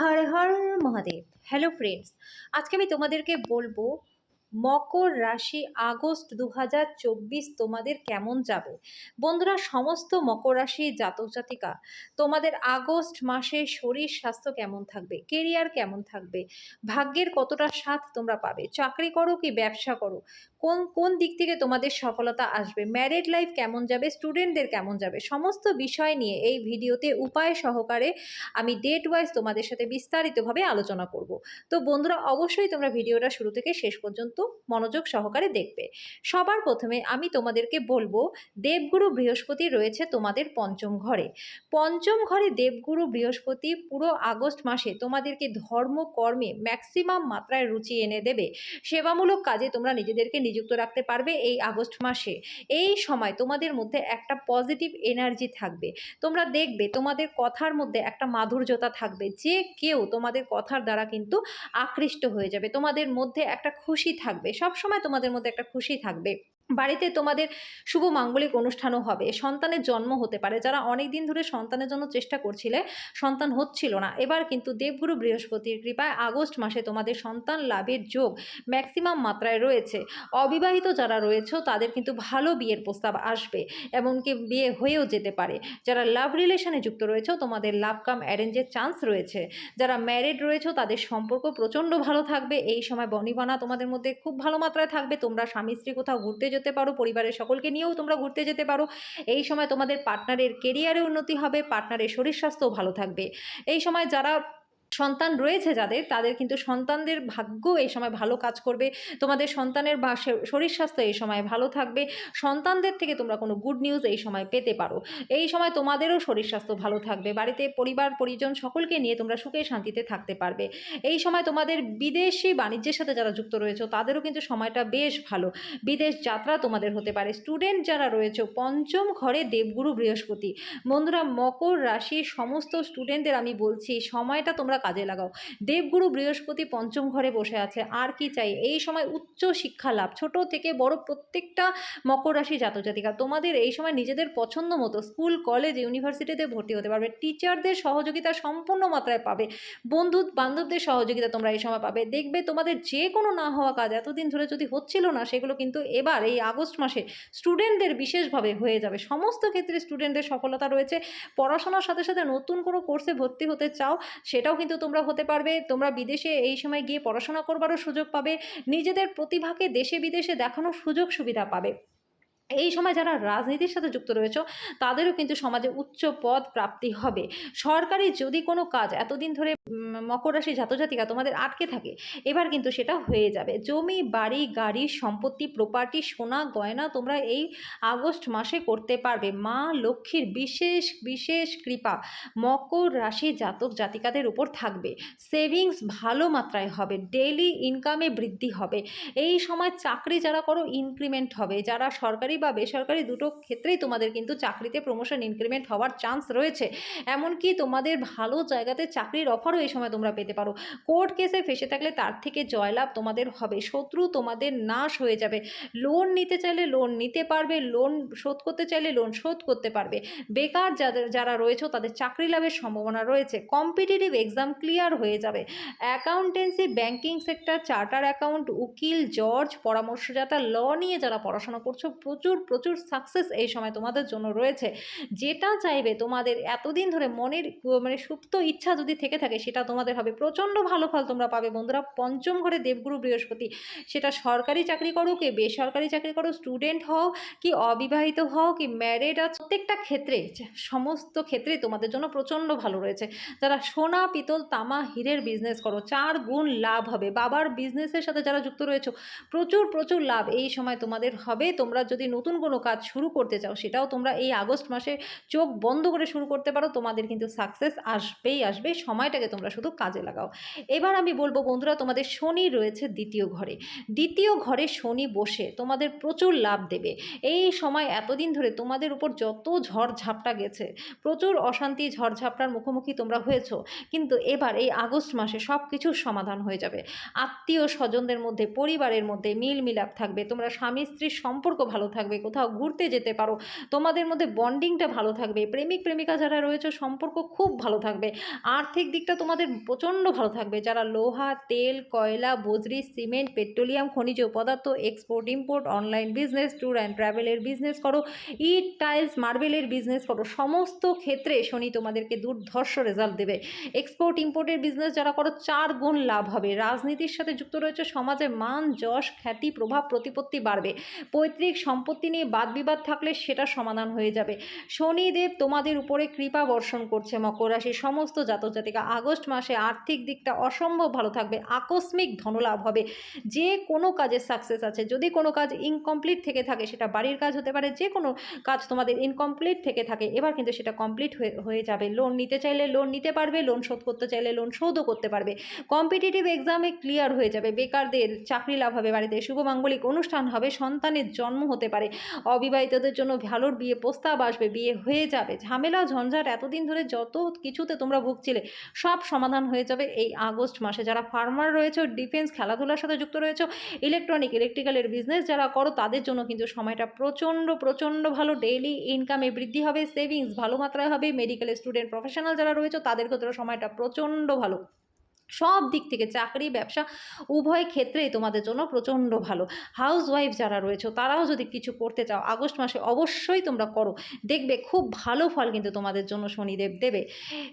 হর Har Mahadev. Hello friends আজকে আমি তোমাদেরকে বলব মকর রাশি আগস্ট দু হাজার চব্বিশ তোমাদের কেমন যাবে? বন্ধুরা, সমস্ত মকর রাশি জাতক জাতিকা, তোমাদের আগস্ট মাসে শরীর স্বাস্থ্য কেমন থাকবে? কেরিয়ার কেমন থাকবে? ভাগ্যের কতটা সাথ তোমরা পাবে? চাকরি করো কি ব্যবসা করো? কোন কোন দিক থেকে তোমাদের সফলতা আসবে? ম্যারিড লাইফ কেমন যাবে? স্টুডেন্টদের কেমন যাবে? সমস্ত বিষয় নিয়ে এই ভিডিওতে উপায় সহকারে আমি ডেট ওয়াইজ তোমাদের সাথে বিস্তারিতভাবে আলোচনা করব। তো বন্ধুরা, অবশ্যই তোমরা ভিডিওটা শুরু থেকে শেষ পর্যন্ত মনোযোগ সহকারে দেখবে। সবার প্রথমে আমি তোমাদেরকে বলব, দেবগুরু বৃহস্পতি রয়েছে তোমাদের পঞ্চম ঘরে। পঞ্চম ঘরে দেবগুরু বৃহস্পতি পুরো আগস্ট মাসে তোমাদেরকে ধর্ম, কর্মে ম্যাক্সিমাম মাত্রায় রুচি এনে দেবে। সেবামূলক কাজে তোমরা নিজেদেরকে নিযুক্ত রাখতে পারবে এই আগস্ট মাসে। এই সময় তোমাদের মধ্যে একটা পজিটিভ এনার্জি থাকবে। তোমরা দেখবে তোমাদের কথার মধ্যে একটা মাধুর্যতা থাকবে। যে কেউ তোমাদের কথার দ্বারা কিন্তু আকৃষ্ট হয়ে যাবে। তোমাদের মধ্যে একটা খুশি থাকবে। সব সময় তোমাদের মধ্যে একটা খুশি থাকবে। বাড়িতে তোমাদের শুভ মাঙ্গলিক অনুষ্ঠানও হবে। সন্তানের জন্ম হতে পারে। যারা অনেক দিন ধরে সন্তানের জন্য চেষ্টা করছিলে, সন্তান হচ্ছিল না। এবার কিন্তু দেবগুরু বৃহস্পতির কৃপায় আগস্ট মাসে তোমাদের সন্তান লাভের যোগ ম্যাক্সিমাম মাত্রায় রয়েছে। অবিবাহিত যারা রয়েছে, তাদের কিন্তু ভালো বিয়ের প্রস্তাব আসবে এমনকি বিয়ে হয়েও যেতে পারে। যারা লাভ রিলেশনে যুক্ত রয়েছে, তোমাদের লাভ কাম অ্যারেঞ্জের চান্স রয়েছে। যারা ম্যারিড রয়েছে, তাদের সম্পর্ক প্রচণ্ড ভালো থাকবে। এই সময় বনিবনা তোমাদের মধ্যে খুব ভালো মাত্রায় থাকবে। তোমরা স্বামী স্ত্রী কোথাও ঘুরতে পারো, পরিবারের সকলকে নিয়েও তোমরা ঘুরতে যেতে পারো। এই সময় তোমাদের পার্টনারের কেরিয়ারে উন্নতি হবে পার্টনারের শরীর স্বাস্থ্যও ভালো থাকবে। এই সময় যারা সন্তান রয়েছে যাদের, তাদের কিন্তু সন্তানদের ভাগ্য এই সময় ভালো কাজ করবে। তোমাদের সন্তানের বা শরীর স্বাস্থ্য এই সময় ভালো থাকবে। সন্তানদের থেকে তোমরা কোনো গুড নিউজ এই সময় পেতে পারো। এই সময় তোমাদেরও শরীর স্বাস্থ্য ভালো থাকবে। বাড়িতে পরিবার, পরিজন সকলকে নিয়ে তোমরা সুখে শান্তিতে থাকতে পারবে। এই সময় তোমাদের বিদেশি বাণিজ্যের সাথে যারা যুক্ত রয়েছে, তাদেরও কিন্তু সময়টা বেশ ভালো। বিদেশ যাত্রা তোমাদের হতে পারে। স্টুডেন্ট যারা রয়েছে, পঞ্চম ঘরে দেবগুরু বৃহস্পতি। বন্ধুরা, মকর রাশির সমস্ত স্টুডেন্টদের আমি বলছি, সময়টা তোমরা কাজে লাগাও। দেবগুরু বৃহস্পতি পঞ্চম ঘরে বসে আছে। আর কি চাই? এই সময় উচ্চ শিক্ষা লাভ। ছোট থেকে বড় প্রত্যেকটা মকর রাশি জাতক জাতিকা তোমাদের এই সময় নিজেদের পছন্দ মতো স্কুল, কলেজ, ইউনিভার্সিটিতে ভর্তি হতে পারবে। টিচারদের সহযোগিতা সম্পূর্ণ মাত্রায় পাবে। বন্ধু বান্ধবদের সহযোগিতা তোমরা এই সময় পাবে। দেখবে তোমাদের যে কোনো না হওয়া কাজ এতদিন ধরে যদি হচ্ছিল না, সেগুলো কিন্তু এবার এই আগস্ট মাসে স্টুডেন্টদের বিশেষভাবে হয়ে যাবে। সমস্ত ক্ষেত্রে স্টুডেন্টদের সফলতা রয়েছে। পড়াশোনার সাথে সাথে নতুন কোনো কোর্সে ভর্তি হতে চাও, সেটাও কিন্তু তোমরা হতে পারবে। তোমরা বিদেশে এই সময় গিয়ে পড়াশোনা করবারও সুযোগ পাবে। নিজেদের প্রতিভাকে দেশে বিদেশে দেখানোর সুযোগ সুবিধা পাবে। এই সময় যারা রাজনীতির সাথে যুক্ত রয়েছে, তাদেরও কিন্তু সমাজে উচ্চ পদ প্রাপ্তি হবে। সরকারি যদি কোনো কাজ এতদিন ধরে মকর রাশি জাতজাতিকা তোমাদের আটকে থাকে, এবার কিন্তু সেটা হয়ে যাবে। জমি, বাড়ি, গাড়ি, সম্পত্তি প্রপার্টি সোনা, গয়না তোমরা এই আগস্ট মাসে করতে পারবে। মা লক্ষ্মীর বিশেষ বিশেষ কৃপা মকর রাশি জাতক জাতিকাদের উপর থাকবে। সেভিংস ভালো মাত্রায় হবে, ডেইলি ইনকামে বৃদ্ধি হবে। এই সময় চাকরি যারা করো, ইনক্রিমেন্ট হবে। যারা সরকারি বা বেসরকারি দুটো ক্ষেত্রেই তোমাদের কিন্তু চাকরিতে প্রমোশন ইনক্রিমেন্ট হওয়ার চান্স রয়েছে। এমনকি তোমাদের ভালো জায়গাতে চাকরির অফারও এই সময় তোমরা পেতে পারো। কোর্ট কেসে ফেসে থাকলে তার থেকে জয়লাভ তোমাদের হবে। শত্রু তোমাদের নাশ হয়ে যাবে। লোন নিতে চাইলে লোন নিতে পারবে। লোন শোধ করতে চাইলে লোন শোধ করতে পারবে। বেকার যাদের, যারা রয়েছে তাদের চাকরি লাভের সম্ভাবনা রয়েছে। কম্পিটিটিভ এক্সাম ক্লিয়ার হয়ে যাবে। Accountancy banking sector charter accountant উকিল জর্জ পরামর্শদাতা ল নিয়ে যারা পড়াশোনা করছ, প্রচুর প্রচুর প্রচুর সাকসেস এই সময় তোমাদের জন্য রয়েছে। যেটা চাইবে তোমাদের এতদিন ধরে মনের মানে সুপ্ত ইচ্ছা যদি থেকে থাকে সেটা তোমাদের হবে। প্রচণ্ড ভালো ফল তোমরা পাবে বন্ধুরা। পঞ্চম ঘরে দেবগুরু বৃহস্পতি। সেটা সরকারি চাকরি করো কি বেসরকারি চাকরি করো স্টুডেন্ট হও কি অবিবাহিত হও কি ম্যারেড আছো, প্রত্যেকটা ক্ষেত্রে, সমস্ত ক্ষেত্রে তোমাদের জন্য প্রচণ্ড ভালো রয়েছে। যারা সোনা, পিতল, তামা, হীরের বিজনেস করো, চার গুণ লাভ হবে। বাবার বিজনেসের সাথে যারা যুক্ত রয়েছে, প্রচুর প্রচুর লাভ এই সময় তোমাদের হবে। তোমরা যদি নতুন কোনো কাজ শুরু করতে চাও, সেটাও তোমরা এই আগস্ট মাসে চোখ বন্ধ করে শুরু করতে পারো। তোমাদের কিন্তু সাকসেস আসবেই আসবে সময়টাকে তোমরা শুধু কাজে লাগাও। এবার আমি বলব বন্ধুরা, তোমাদের শনি রয়েছে দ্বিতীয় ঘরে। দ্বিতীয় ঘরে শনি বসে তোমাদের প্রচুর লাভ দেবে। এই সময় এতদিন ধরে তোমাদের উপর যত ঝড় ঝাপটা গেছে, প্রচুর অশান্তি ঝড়ঝাপটার মুখোমুখি তোমরা হয়েছো, কিন্তু এবার এই আগস্ট মাসে সব কিছুর সমাধান হয়ে যাবে। আত্মীয় স্বজনদের মধ্যে, পরিবারের মধ্যে মিল মিলাপ থাকবে, তোমরা স্বামী স্ত্রীর সম্পর্ক ভালো থাকবে। থাকবে, কোথাও ঘুরতে যেতে পারো। তোমাদের মধ্যে বন্ডিংটা ভালো থাকবে, প্রেমিক, প্রেমিকা যারা রয়েছে, সম্পর্ক খুব ভালো থাকবে। আর্থিক দিকটা তোমাদের প্রচণ্ড ভালো থাকবে। যারা লোহা, তেল, কয়লা, বজরি, সিমেন্ট, পেট্রোলিয়াম, খনিজ পদার্থ export import online business tour and ট্রাভেলের বিজনেস করো ইট টাইলস মার্বেলের বিজনেস করো, সমস্ত ক্ষেত্রে শনি তোমাদেরকে দুর্ধর্ষ রেজাল্ট দেবে। এক্সপোর্ট ইম্পোর্টের বিজনেস যারা করো, চার গুণ লাভ হবে। রাজনীতির সাথে যুক্ত রয়েছে, সমাজে মান, যশ, খ্যাতি, প্রভাব, প্রতিপত্তি বাড়বে। পৈতৃক সম্পত্তি নিয়ে বাদ বিবাদ থাকলে সেটা সমাধান হয়ে যাবে। শনিদেব তোমাদের উপরে কৃপা বর্ষণ করছে মকর রাশির সমস্ত জাতক জাতিকা আগস্ট মাসে আর্থিক দিকটা অসম্ভব ভালো থাকবে, আকস্মিক ধনলাভ হবে। যে কোনো কাজে সাকসেস আছে, যদি কোনো কাজ ইনকমপ্লিট থেকে থাকে, সেটা বাড়ির কাজ হতে পারে, যে কোনো কাজ তোমাদের ইনকমপ্লিট থেকে থাকে, এবার কিন্তু সেটা কমপ্লিট হয়ে যাবে। লোন নিতে চাইলে লোন নিতে পারবে লোন শোধ করতে চাইলে লোন শোধও করতে পারবে। কম্পিটিটিভ এক্সামে ক্লিয়ার হয়ে যাবে। বেকারদের চাকরি লাভ হবে, বাড়িতে শুভ মাঙ্গলিক অনুষ্ঠান হবে, সন্তানের জন্ম হতে পারে। অবিবাহিতদের জন্য ভালোর বিয়ে প্রস্তাব আসবে, বিয়ে হয়ে যাবে। ঝামেলা, ঝঞ্ঝাট, এতদিন ধরে যত কিছুতে তোমরা ভুগছিলে, সব সমাধান হয়ে যাবে এই আগস্ট মাসে। যারা ফার্মার রয়েছে, ডিফেন্স, খেলাধুলার সাথে যুক্ত রয়েছে, ইলেকট্রনিক, ইলেকট্রিক্যালের বিজনেস যারা করো, তাদের জন্য কিন্তু সময়টা প্রচণ্ড প্রচণ্ড ভালো। ডেইলি ইনকামে বৃদ্ধি হবে, সেভিংস ভালো মাত্রায় হবে। মেডিকেল স্টুডেন্ট, প্রফেশনাল যারা রয়েছে তাদের ক্ষেত্রে সময়টা প্রচণ্ড ভালো। সব দিক থেকে চাকরি, ব্যবসা উভয় ক্ষেত্রেই তোমাদের জন্য প্রচণ্ড ভালো। হাউস ওয়াইফ যারা রয়েছে, তারাও যদি কিছু করতে চাও, আগস্ট মাসে অবশ্যই তোমরা করো। দেখবে খুব ভালো ফল কিন্তু তোমাদের জন্য শনিদেব দেবে।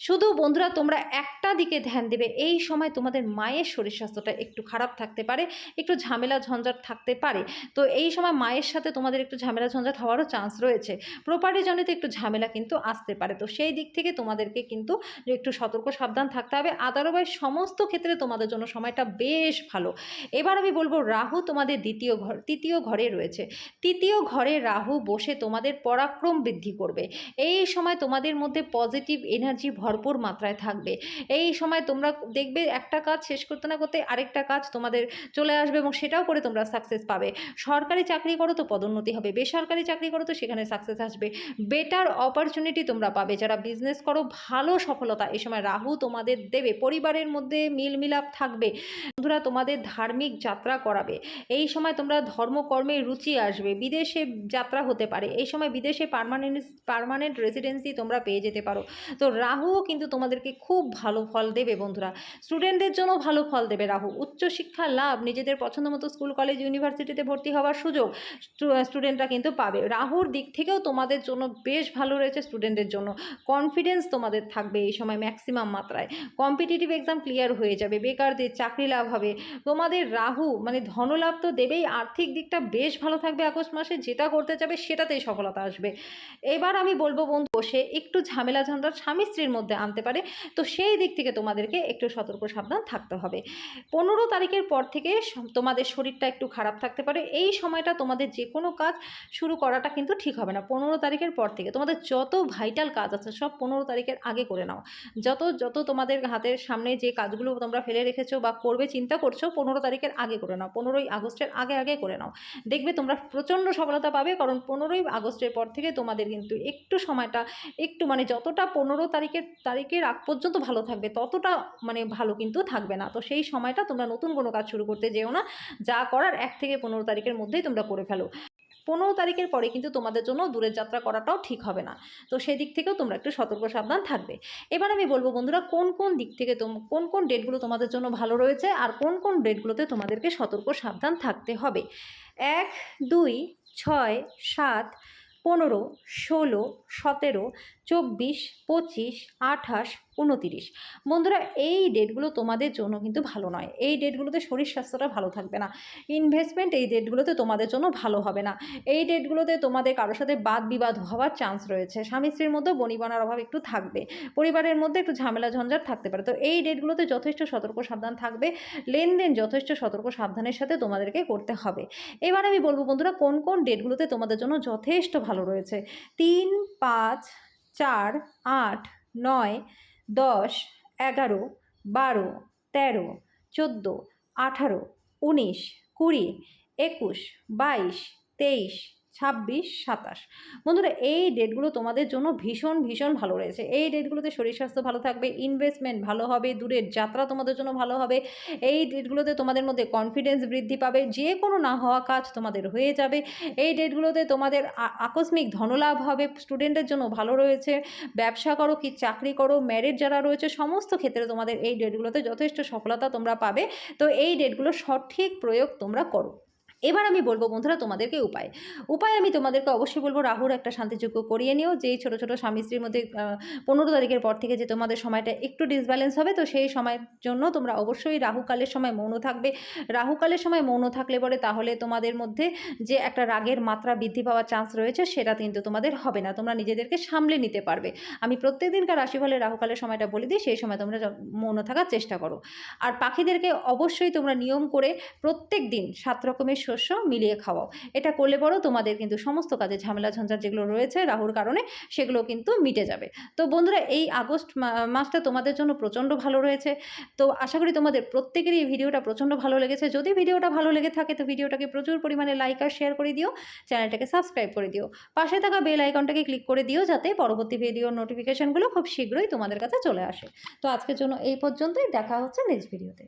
শুধু বন্ধুরা, তোমরা একটা দিকে ধ্যান দেবে, এই সময় তোমাদের মায়ের শরীর স্বাস্থ্যটা একটু খারাপ থাকতে পারে, একটু ঝামেলা ঝঞ্ঝাট থাকতে পারে। তো এই সময় মায়ের সাথে তোমাদের একটু ঝামেলা ঝঞ্ঝাট হওয়ারও চান্স রয়েছে। প্রপার্টি জনিত একটু ঝামেলা কিন্তু আসতে পারে। তো সেই দিক থেকে তোমাদেরকে কিন্তু একটু সতর্ক, সাবধান থাকতে হবে। আদারওয়াইজ সমস্ত ক্ষেত্রে তোমাদের জন্য সময়টা বেশ ভালো। এবার আমি বলব, রাহু তোমাদের দ্বিতীয় ঘর, তৃতীয় ঘরে রয়েছে। তৃতীয় ঘরে রাহু বসে তোমাদের পরাক্রম বৃদ্ধি করবে। এই সময় তোমাদের মধ্যে পজিটিভ এনার্জি ভরপুর মাত্রায় থাকবে। এই সময় তোমরা দেখবে একটা কাজ শেষ করতে না করতে আরেকটা কাজ তোমাদের চলে আসবে এবং সেটাও করে তোমরা সাকসেস পাবে। সরকারি চাকরি করো তো পদোন্নতি হবে। বেসরকারি চাকরি করো তো সেখানে সাকসেস আসবে। বেটার অপরচুনিটি তোমরা পাবে। যারা বিজনেস করো, ভালো সফলতা এই সময় রাহু তোমাদের দেবে। পরিবারের মধ্যে মিল মিলাপ থাকবে। বন্ধুরা, তোমাদের ধার্মিক যাত্রা করাবে। এই সময় তোমরা ধর্মকর্মে রুচি আসবে। বিদেশে যাত্রা হতে পারে। এই সময় বিদেশে পারমানেন্ট পারমানেন্ট রেসিডেন্সি তোমরা পেয়ে যেতে পারো। তো রাহুও কিন্তু তোমাদেরকে খুব ভালো ফল দেবে বন্ধুরা। স্টুডেন্টদের জন্য ভালো ফল দেবে রাহু। উচ্চশিক্ষা লাভ, নিজেদের পছন্দ মতো স্কুল কলেজ ইউনিভার্সিটিতে ভর্তি হওয়ার সুযোগ স্টুডেন্টরা কিন্তু পাবে। রাহুর দিক থেকেও তোমাদের জন্য বেশ ভালো রয়েছে স্টুডেন্টদের জন্য। কনফিডেন্স তোমাদের থাকবে এই সময় ম্যাক্সিমাম মাত্রায়। কম্পিটিটিভ এক্সাম ক্লিয়ার হয়ে যাবে, বেকারদের চাকরি লাভ হবে। তোমাদের রাহু মানে ধনলাভ তো দেবেই, আর্থিক দিকটা বেশ ভালো থাকবে আগস্ট মাসে, যেটা করতে যাবে সেটাতেই সফলতা আসবে। এবার আমি বলব বন্ধু সে একটু ঝামেলা ঝঞ্ঝাট স্বামী স্ত্রীর মধ্যে আনতে পারে, তো সেই দিক থেকে তোমাদেরকে একটু সতর্ক সাবধান থাকতে হবে। পনেরো তারিখের পর থেকে তোমাদের শরীরটা একটু খারাপ থাকতে পারে, এই সময়টা তোমাদের যে কোনো কাজ শুরু করাটা কিন্তু ঠিক হবে না। পনেরো তারিখের পর থেকে তোমাদের যত ভাইটাল কাজ আছে, সব পনেরো তারিখের আগে করে নাও। যত যত তোমাদের হাতের সামনে যে কাজগুলো তোমরা ফেলে রেখেছো বা করবে, চিন্তা করছ, পনেরো তারিখের আগে করে নাও, পনেরোই আগস্টের আগে আগে করে নাও। দেখবে তোমরা প্রচণ্ড সফলতা পাবে, কারণ পনেরোই আগস্টের পর থেকে তোমাদের কিন্তু একটু সময়টা, একটু মানে যতটা পনেরো তারিখের তারিখের আগ পর্যন্ত ভালো থাকবে, ততটা মানে ভালো কিন্তু থাকবে না। তো সেই সময়টা তোমরা নতুন কোনো কাজ শুরু করতে যেও না, যা করার এক থেকে পনেরো তারিখের মধ্যেই তোমরা করে ফেলো। পনেরো তারিখের পরে কিন্তু তোমাদের জন্য দূরের যাত্রা করাটাও ঠিক হবে না। তো সেই দিক থেকেও তোমরা একটু সতর্ক, সাবধান থাকবে। এবার আমি বলব বন্ধুরা, কোন কোন দিক থেকে তোম, কোন কোন ডেটগুলো তোমাদের জন্য ভালো রয়েছে আর কোন কোন ডেটগুলোতে তোমাদেরকে সতর্ক, সাবধান থাকতে হবে? এক, দুই, ছয়, সাত, পনেরো, ষোলো, সতেরো চব্বিশ, পঁচিশ, আঠাশ, উনতিরিশ। বন্ধুরা, এই ডেটগুলো তোমাদের জন্য কিন্তু ভালো নয়। এই ডেটগুলোতে শরীর স্বাস্থ্যটা ভালো থাকবে না। ইনভেস্টমেন্ট এই ডেটগুলোতে তোমাদের জন্য ভালো হবে না। এই ডেটগুলোতে তোমাদের কারোর সাথে বাদ বিবাদ হওয়ার চান্স রয়েছে। স্বামী স্ত্রীর মধ্যে বনিবনার অভাব একটু থাকবে। পরিবারের মধ্যে একটু ঝামেলা ঝঞ্ঝাট থাকতে পারে। তো এই ডেটগুলোতে যথেষ্ট সতর্ক সাবধান থাকবে। লেনদেন যথেষ্ট সতর্ক সাবধানের সাথে তোমাদেরকে করতে হবে। এবার আমি বলব বন্ধুরা, কোন কোন ডেটগুলোতে তোমাদের জন্য যথেষ্ট ভালো রয়েছে? তিন, পাঁচ চার আট নয় দশ এগারো বারো তেরো চোদ্দ আঠারো উনিশ কুড়ি একুশ বাইশ তেইশ ছাব্বিশ, সাতাশ। বন্ধুরা, এই ডেটগুলো তোমাদের জন্য ভীষণ ভীষণ ভালো রয়েছে। এই ডেটগুলোতে শরীর স্বাস্থ্য ভালো থাকবে ইনভেস্টমেন্ট ভালো হবে, দূরের যাত্রা তোমাদের জন্য ভালো হবে। এই ডেটগুলোতে তোমাদের মধ্যে কনফিডেন্স বৃদ্ধি পাবে, যে কোনো না হওয়া কাজ তোমাদের হয়ে যাবে। এই ডেটগুলোতে তোমাদের আকস্মিক ধনলাভ হবে স্টুডেন্টের জন্য ভালো রয়েছে। ব্যবসা করো কি চাকরি করো ম্যারিড যারা রয়েছে, সমস্ত ক্ষেত্রে তোমাদের এই ডেটগুলোতে যথেষ্ট সফলতা তোমরা পাবে। তো এই ডেটগুলো সঠিক প্রয়োগ তোমরা করো। এবার আমি বলব বন্ধুরা তোমাদেরকে উপায়। উপায় আমি তোমাদেরকে অবশ্যই বলব, রাহুর একটা শান্তিযোগ্য করিয়ে নিও, যেই ছোটো ছোটো স্বামী স্ত্রীর মধ্যে পনেরো তারিখের পর থেকে যে তোমাদের সময়টা একটু ডিসব্যালেন্স হবে, তো সেই সময়ের জন্য তোমরা অবশ্যই রাহুকালের সময় মৌন থাকবে। রাহুকালের সময় মৌন থাকলে পরে তাহলে তোমাদের মধ্যে যে একটা রাগের মাত্রা বৃদ্ধি পাওয়ার চান্স রয়েছে, সেটা কিন্তু তোমাদের হবে না। তোমরা নিজেদেরকে সামলে নিতে পারবে। আমি প্রত্যেক দিনকার রাশিফলের রাহুকালের সময়টা বলে দিই, সেই সময় তোমরা মৌন থাকার চেষ্টা করো। আর পাখিদেরকে অবশ্যই তোমরা নিয়ম করে প্রত্যেক দিন সাত রকমের শস্য মিলিয়ে খাওয়াও। এটা করলে পরেও তোমাদের কিন্তু সমস্ত কাজে ঝামেলা, ঝঞ্ঝাট যেগুলো রয়েছে রাহুর কারণে সেগুলো কিন্তু মিটে যাবে। তো বন্ধুরা, এই আগস্ট মাসটা তোমাদের জন্য প্রচণ্ড ভালো রয়েছে। তো আশা করি তোমাদের প্রত্যেকেরই এই ভিডিওটা প্রচণ্ড ভালো লেগেছে। যদি ভিডিওটা ভালো লেগে থাকে, তো ভিডিওটাকে প্রচুর পরিমাণে লাইক আর শেয়ার করে দিও। চ্যানেলটাকে সাবস্ক্রাইব করে দিও। পাশে থাকা বেল আইকনটাকে ক্লিক করে দিও যাতে পরবর্তী ভিডিওর নোটিফিকেশনগুলো খুব শীঘ্রই তোমাদের কাছে চলে আসে। তো আজকের জন্য এই পর্যন্তই। দেখা হচ্ছে নেক্সট ভিডিওতে।